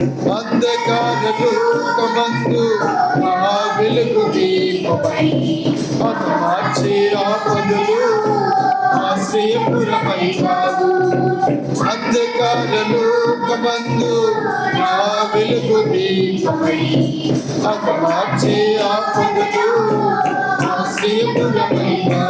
అంధకార లోకమందు నా వెలుగు దీపమై మార్చే ఆపదలు ఆశ్రయపురమై కాదు. అంధకార లోకమందు నా వెలుగు దీపమై మార్చే ఆపదలు ఆశ్రయపురమై కాదు.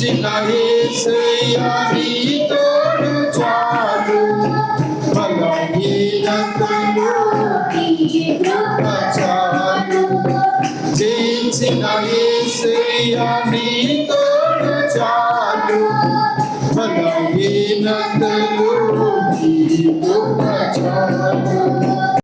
జయించిన యేసయ్యా నీ తోడు చాలు బలహీనతలు నీ కృప చాలు జయించిన యేసయ్యా నీ తోడు చాలు బలహీనతలు నీ కృప చాలు